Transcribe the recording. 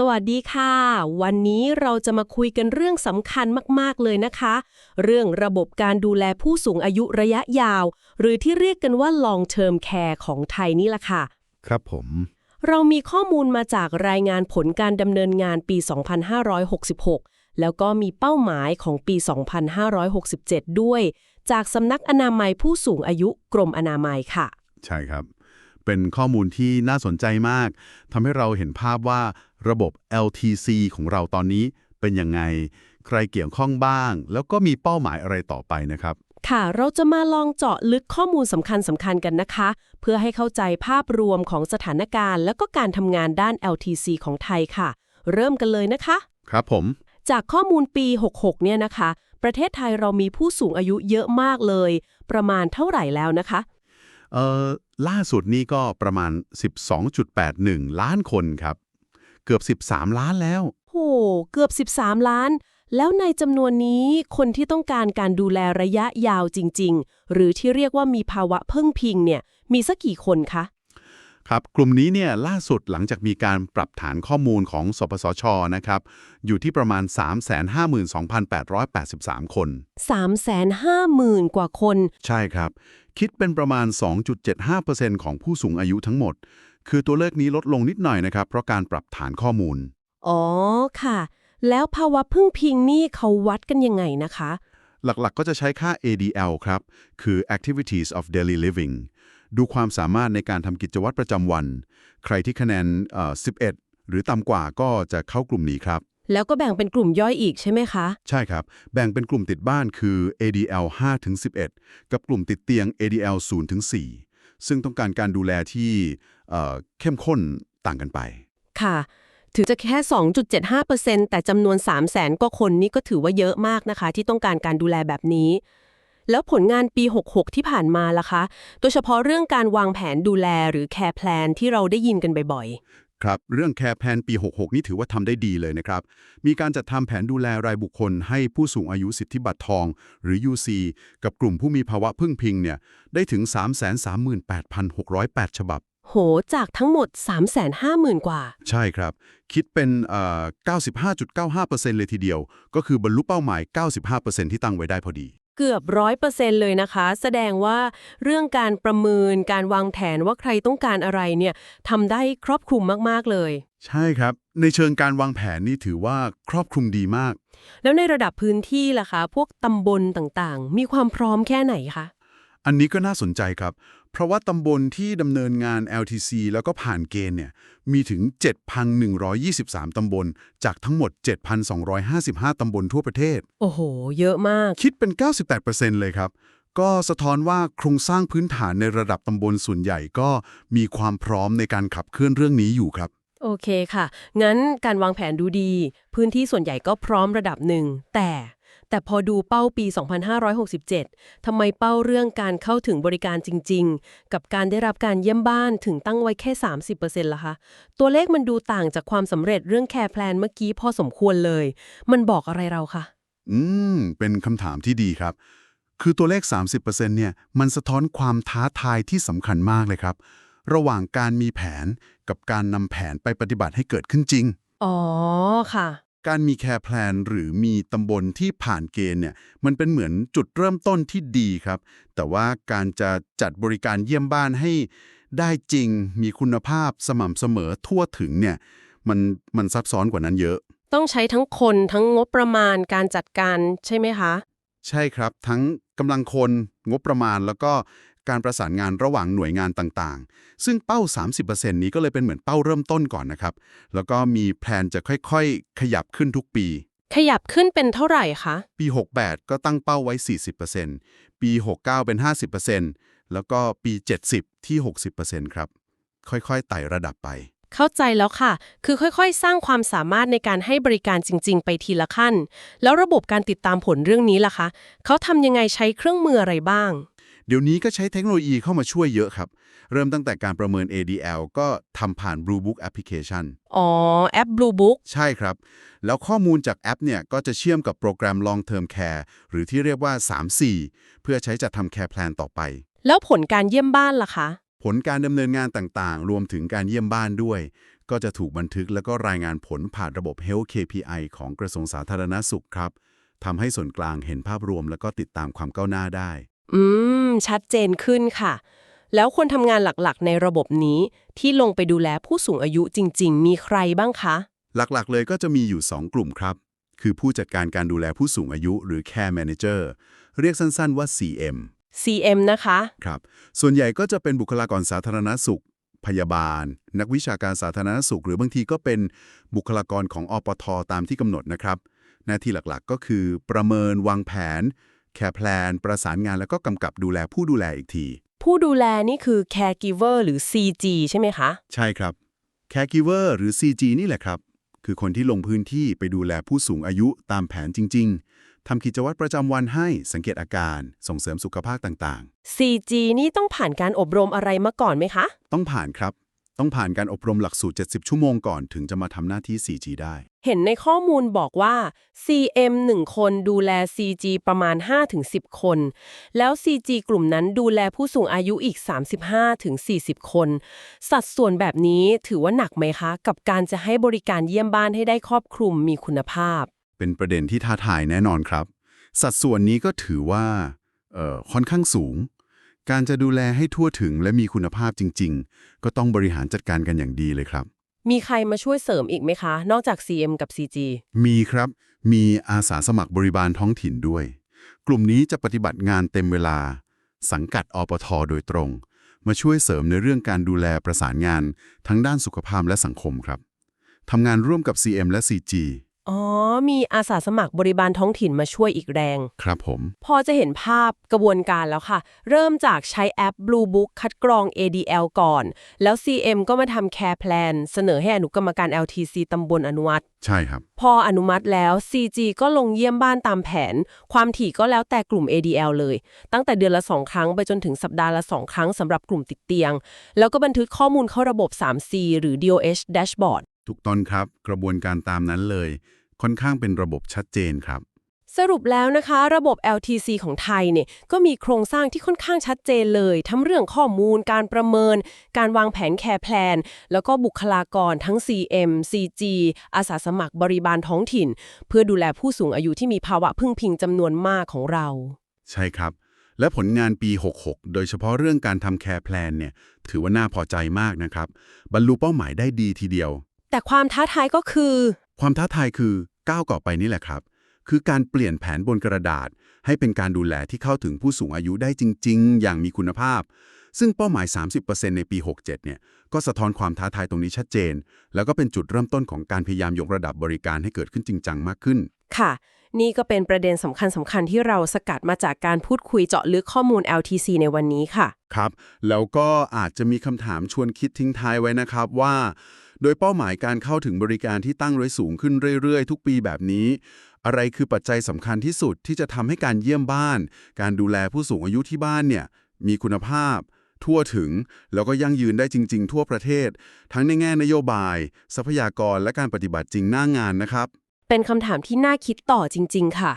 สวัสดีค่ะ วันนี้เราจะมาคุยกันเรื่องสำคัญมาก ๆ เลยนะคะ เรื่องระบบการดูแลผู้สูงอายุระยะยาว หรือที่เรียกกันว่า long term care ของไทยนี่แหละค่ะ ครับผม เรามีข้อมูลมาจากรายงานผลการดำเนินงานปี 2566 แล้วก็มีเป้าหมายของปี 2567 ด้วย จากสำนักอนามัยผู้สูงอายุกรมอนามัยค่ะ ใช่ครับ เป็นข้อมูลที่น่าสนใจมากทำให้เราเห็นภาพว่า ระบบ LTC ของเราตอนนี้เป็นยังไง ใครเกี่ยวข้องบ้าง แล้วก็มีเป้าหมายอะไรต่อไปนะครับ ค่ะ เราจะมาลองเจาะลึกข้อมูลสำคัญสำคัญกันนะคะ เพื่อให้เข้าใจภาพรวมของสถานการณ์ แล้วก็การทำงานด้าน LTC ของไทยค่ะ เริ่มกันเลยนะคะ ครับผม จากข้อมูลปี 66 เนี่ยนะคะ ประเทศไทยเรามีผู้สูงอายุเยอะมากเลย ประมาณเท่าไหร่แล้วนะคะเอ่อล่าสุดนี่ก็ประมาณ 12.81 ล้านคนครับ เกือบ 13 ล้านแล้ว โห เกือบ 13 ล้าน แล้วในจำนวนนี้คนที่ต้องการการดูแลระยะยาวจริง ๆ หรือที่เรียกว่ามีภาวะพึ่งพิงเนี่ย มีสักกี่คนคะ ครับ กลุ่มนี้เนี่ยล่าสุดหลังจากมีการปรับฐานข้อมูลของสปสชนะครับ อยู่ที่ประมาณ 352,883 คน 350,000 กว่าคน ใช่ครับ คิดเป็นประมาณ 2.75%ของผู้สูงอายุทั้งหมด คือตัวเลขนี้ลดลงนิดหน่อยนะครับ เพราะการปรับฐานข้อมูล อ๋อค่ะ แล้วภาวะพึ่งพิงนี่เขาวัดกันยังไงนะคะ หลักๆก็จะใช้ค่า ADL ครับ คือ Activities of Daily Living ดูความสามารถในการทำกิจวัตรประจำวัน ใครที่คะแนนเอ่อ11 หรือต่ำกว่าก็จะเข้ากลุ่มนี้ครับ แล้วก็แบ่งเป็นกลุ่มย่อยอีกใช่ไหมคะ ใช่ครับ แบ่งเป็นกลุ่มติดบ้านคือ ADL 5ถึง11 กับกลุ่มติดเตียง ADL 0ถึง4 ซึ่งต้องการการดูแลที่เอ่อเข้มข้นต่างกันไป ค่ะ ถือจะแค่ 2.75%แต่จำนวน 3 0 0แสนกว่าคนนี่ก็ถือว่าเยอะมากนะคะ ที่ต้องการการดูแลแบบนี้แล้วผลงานปี 66 ที่ผ่านมาล่ะคะ โดยเฉพาะเรื่องการวางแผนดูแลหรือ care plan ที่เราได้ยินกันบ่อย ครับเรื่องแคร์แพนปี 66 นี่ถือว่าทำได้ดีเลยนะครับ มีการจัดทำแผนดูแลรายบุคคล ให้ผู้สูงอายุสิทธิบัตรทอง หรือ UC กับกลุ่มผู้มีภาวะพึ่งพิงเนี่ยได้ถึง 338,608 ฉบับๆโห จากทั้งหมด 350,000 กว่า ใช่ครับ คิดเป็นเอ่อ95.95%เลยทีเดียว ก็คือบรรลุเป้าหมาย 95%ที่ตั้งไว้ได้พอดี เกือบร้อยเปอร์เซ็นต์เลยนะคะ แสดงว่าเรื่องการประเมินการวางแผนว่าใครต้องการอะไรเนี่ยทำได้ครอบคลุมมาก ๆ เลย ใช่ครับ ในเชิงการวางแผนนี่ถือว่าครอบคลุมดีมาก แล้วในระดับพื้นที่ล่ะคะ พวกตำบลต่างๆ มีความพร้อมแค่ไหนคะ อันนี้ก็น่าสนใจครับ เพราะว่าตำบลที่ดำเนินงาน LTC แล้วก็ผ่านเกณฑ์เนี่ยมีถึง 7,123 ตำบล จากทั้งหมด 7,255 ตำบลทั่วประเทศ โอ้โห เยอะมาก คิดเป็น 98%เลยครับ ก็สะท้อนว่าโครงสร้างพื้นฐานในระดับตำบลส่วนใหญ่ก็มีความพร้อมในการขับเคลื่อนเรื่องนี้อยู่ครับ โอเคค่ะ งั้นการวางแผนดูดี พื้นที่ส่วนใหญ่ก็พร้อมระดับหนึ่ง แต่ แต่พอดูเป้าปี 2567 ทำไมเป้าเรื่องการเข้าถึงบริการจริง ๆ กับการได้รับการเยี่ยมบ้านถึงตั้งไว้แค่ 30%ล่ะคะ ตัวเลขมันดูต่างจากความสำเร็จเรื่องแคร์แพลนเมื่อกี้พอสมควรเลย มันบอกอะไรเราคะ อืม เป็นคำถามที่ดีครับ คือตัวเลข 30%เนี่ย มันสะท้อนความท้าทายที่สำคัญมากเลยครับ ระหว่างการมีแผนกับการนำแผนไปปฏิบัติให้เกิดขึ้นจริง อ๋อ ค่ะ การมีแคร์แพลนหรือมีตำบลที่ผ่านเกณฑ์เนี่ยมันเป็นเหมือนจุดเริ่มต้นที่ดีครับ แต่ว่าการจะจัดบริการเยี่ยมบ้านให้ได้จริงมีคุณภาพสม่ำเสมอทั่วถึงเนี่ยมันมันซับซ้อนกว่านั้นเยอะ ต้องใช้ทั้งคนทั้งงบประมาณการจัดการใช่ไหมคะ ใช่ครับทั้งกำลังคนงบประมาณแล้วก็ การประสานงานระหว่างหน่วยงานต่างๆ ซึ่งเป้า 30%นี้ก็เลยเป็นเหมือนเป้าเริ่มต้นก่อนนะครับ แล้วก็มีแพลนจะค่อยๆ ขยับขึ้นทุกปี ขยับขึ้นเป็นเท่าไหร่คะ ปี 68 ก็ตั้งเป้าไว้ 40%ปี 69 เป็น 50%แล้วก็ปี 70 ที่ 60%ครับ ค่อยๆ ไต่ระดับไปเข้าใจแล้วค่ะ คือค่อยๆ สร้างความสามารถในการให้บริการจริง ๆ ไปทีละขั้น แล้วระบบการติดตามผลเรื่องนี้ล่ะคะ เขาทำยังไงใช้เครื่องมืออะไรบ้าง เดี๋ยวนี้ก็ใช้เทคโนโลยีเข้ามาช่วยเยอะครับ เริ่มตั้งแต่การประเมิน ADL ก็ทำผ่าน Blue Book Application อ๋อ แอป Blue Book ใช่ครับ แล้วข้อมูลจากแอปเนี่ย ก็จะเชื่อมกับโปรแกรม Long Term Care หรือที่เรียกว่า 3-4 เพื่อใช้จัดทำ Care Plan ต่อไป แล้วผลการเยี่ยมบ้านล่ะคะ ผลการดำเนินงานต่างๆ รวมถึงการเยี่ยมบ้านด้วย ก็จะถูกบันทึกแล้วก็รายงานผลผ่านระบบ Health KPI ของกระทรวงสาธารณสุขครับทำให้ส่วนกลางเห็นภาพรวมแล้วก็ติดตามความก้าวหน้าได้ อืม ชัดเจนขึ้นค่ะ แล้วคนทำงานหลักๆ ในระบบนี้ที่ลงไปดูแลผู้สูงอายุจริง ๆ มีใครบ้างคะ หลักๆ เลยก็จะมีอยู่ 2 กลุ่มครับ คือผู้จัดการการดูแลผู้สูงอายุหรือ Care Manager เรียกสั้นๆว่า CM CM นะคะ ครับ ส่วนใหญ่ก็จะเป็นบุคลากรสาธารณสุข พยาบาล นักวิชาการสาธารณสุข หรือบางทีก็เป็นบุคลากรของอปทตามที่กำหนดนะครับ หน้าที่หลักๆ ก็คือประเมินวางแผน แคร์แพลนประสานงานแล้วก็กำกับดูแลผู้ดูแลอีกที ผู้ดูแลนี่คือ caregiver หรือ CG ใช่ไหมคะ ใช่ครับ Caregiver หรือ CG นี่แหละครับ คือคนที่ลงพื้นที่ไปดูแลผู้สูงอายุตามแผนจริง ๆทำกิจวัตรประจำวันให้สังเกตอาการส่งเสริมสุขภาพต่าง CG นี่ต้องผ่านการอบรมอะไรมาก่อนไหมคะๆต้องผ่านครับ ต้องผ่านการอบรมหลักสูตร 70 ชั่วโมงก่อนถึงจะมาทำหน้าที่ 4G ได้ เห็นในข้อมูลบอกว่า CM 1 คนดูแล CG ประมาณ 5-10 คน แล้ว CG กลุ่มนั้นดูแลผู้สูงอายุอีก 35-40 คน สัดส่วนแบบนี้ถือว่าหนักไหมคะ กับการจะให้บริการเยี่ยมบ้านให้ได้ครอบคลุมมีคุณภาพ เป็นประเด็นที่ท้าทายแน่นอนครับ สัดส่วนนี้ก็ถือว่าเอ่อค่อนข้างสูง การจะดูแลให้ทั่วถึงและมีคุณภาพจริง ๆ ก็ต้องบริหารจัดการกันอย่างดีเลยครับ มีใครมาช่วยเสริมอีกไหมคะ นอกจาก CM กับ CG มีครับ มีอาสาสมัครบริบาลท้องถิ่นด้วย กลุ่มนี้จะปฏิบัติงานเต็มเวลา สังกัดอปทโดยตรง มาช่วยเสริมในเรื่องการดูแลประสานงาน ทั้งด้านสุขภาพและสังคมครับทำงานร่วมกับ CM และ CG อ๋อ มีอาสาสมัครบริบาลท้องถิ่นมาช่วยอีกแรง ครับผม พอจะเห็นภาพกระบวนการแล้วค่ะ เริ่มจากใช้แอป Blue Book คัดกรอง ADL ก่อน แล้ว CM ก็มาทำ Care Plan เสนอให้อนุกรรมการ LTC ตำบลอนุมัติ ใช่ครับ พออนุมัติแล้ว CG ก็ลงเยี่ยมบ้านตามแผน ความถี่ก็แล้วแต่กลุ่ม ADL เลย ตั้งแต่เดือนละ 2 ครั้งไปจนถึงสัปดาห์ละ 2 ครั้งสำหรับกลุ่มติดเตียง แล้วก็บันทึกข้อมูลเข้าระบบ 3C หรือ DOH Dashboard ถูกต้องครับ กระบวนการตามนั้นเลย ค่อนข้างเป็นระบบชัดเจนครับ สรุปแล้วนะคะ ระบบ LTC ของไทยเนี่ยก็มีโครงสร้างที่ค่อนข้างชัดเจนเลย ทั้งเรื่องข้อมูล การประเมิน การวางแผนแคร์แพลน แล้วก็บุคลากรทั้ง CM CG อาสาสมัครบริบาลท้องถิ่น เพื่อดูแลผู้สูงอายุที่มีภาวะพึ่งพิงจำนวนมากของเรา ใช่ครับและผลงานปี 66 โดยเฉพาะเรื่องการทำแคร์แพลนเนี่ย ถือว่าน่าพอใจมากนะครับ บรรลุเป้าหมายได้ดีทีเดียว แต่ความท้าทายก็คือ ความท้าทายคือก้าวต่อไปนี่แหละครับ คือการเปลี่ยนแผนบนกระดาษ ให้เป็นการดูแลที่เข้าถึงผู้สูงอายุได้จริง ๆ อย่างมีคุณภาพ ซึ่งเป้าหมาย 30%ในปี 67 เนี่ย ก็สะท้อนความท้าทายตรงนี้ชัดเจน แล้วก็เป็นจุดเริ่มต้นของการพยายามยกระดับบริการให้เกิดขึ้นจริงจังมากขึ้น ค่ะ นี่ก็เป็นประเด็นสำคัญสำคัญที่เราสกัดมาจากการพูดคุยเจาะลึกข้อมูล LTC ในวันนี้ค่ะ ครับ แล้วก็อาจจะมีคำถามชวนคิดทิ้งท้ายไว้นะครับว่า โดยเป้าหมายการเข้าถึงบริการที่ตั้งไว้สูงขึ้นเรื่อยๆ ทุกปีแบบนี้ อะไรคือปัจจัยสำคัญที่สุดที่จะทำให้การเยี่ยมบ้าน การดูแลผู้สูงอายุที่บ้านเนี่ยมีคุณภาพ ทั่วถึง แล้วก็ยั่งยืนได้จริง ๆ ทั่วประเทศ ทั้งในแง่นโยบาย ทรัพยากรและการปฏิบัติจริงหน้างานนะครับ เป็นคำถามที่น่าคิดต่อจริง ๆ ค่ะ